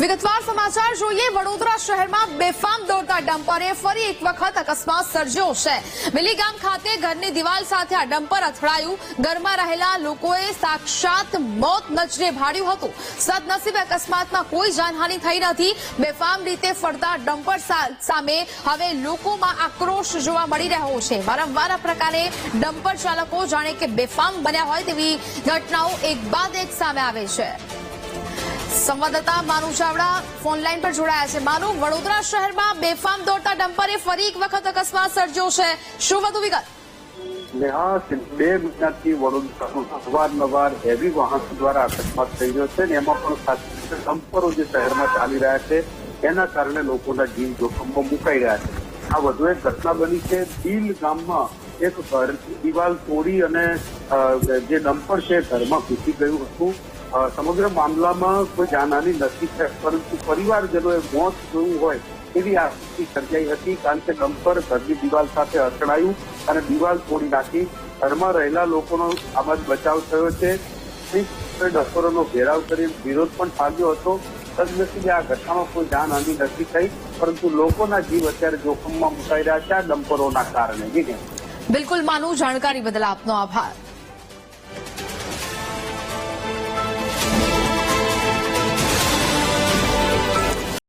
વિગતવાર સમાચાર જોઈએ. વડોદરા શહેરમાં બેફામ દોડતા ડમ્પરે ફરી એક વખત અકસ્માત સર્જ્યો છે. મિલીગામ ખાતે ઘરની દિવાલ સાથે આ ડમ્પર અથડાયું. ઘરમાં રહેલા લોકોએ સાક્ષાત મોત નજરે ભાડ્યું હતું. સદનસીબે અકસ્માતમાં કોઈ જાનહાનિ થઈ નથી. બેફામ રીતે ફરતા ડમ્પર સામે હવે લોકોમાં આક્રોશ જોવા મળી રહ્યો છે. વારંવાર પ્રકારે ડમ્પર ચાલકો જાણે કે બેફામ બન્યા હોય તેવી ઘટનાઓ એક બાદ એક સામે આવે છે. સંવાદદાતા માનુ ચાવડા ફોન લાઈન પર જોડાયા છે. માનુ વડોદરા શહેરમાં બેફામ દોડતા ડમ્પરે ફરી એક વખત અકસ્માત સર્જ્યો છે. શું વધુ વિગત? નેહા બે મહિનાથી વડોદરાનું અવારનવાર હેવી વાહનો દ્વારા અકસ્માત થઈ રહ્યો છે ને એમાં પણ કરીને ડમ્પરો જે શહેરમાં ચાલી રહ્યા છે, એના કારણે લોકોના જીવ જોખમમાં મુકાઈ રહ્યા છે. આ વધુ એક ઘટના બની છે. દીલ ગામમાં એક ઘરની દિવાલ તોડી અને જે ડમ્પર છે ઘરમાં ઘૂસી ગયું હતું. સમગ્ર મામલામાં કોઈ જાનહાની નથી છે, પરંતુ પરિવારજનોએ મોત જોયું હોય એવી આ સ્થિતિ સર્જાઈ હતી. કારણ કે ડમ્પર ઘરની દિવાલ સાથે અથડાયું અને દિવાલ તોડી નાખી. ઘરમાં રહેલા લોકોનો આમાં બચાવ થયો છે. ડમ્પરોનો ઘેરાવ કરી વિરોધ પણ થાવ્યો હતો. સદનસીબે આ ઘટનામાં કોઈ જાનહાની નથી થઈ, પરંતુ લોકોના જીવ અત્યારે જોખમમાં મુકાઈ રહ્યા છે આ ડમ્પરોના કારણે. બિલકુલ માનું જાણકારી બદલ આપનો આભાર.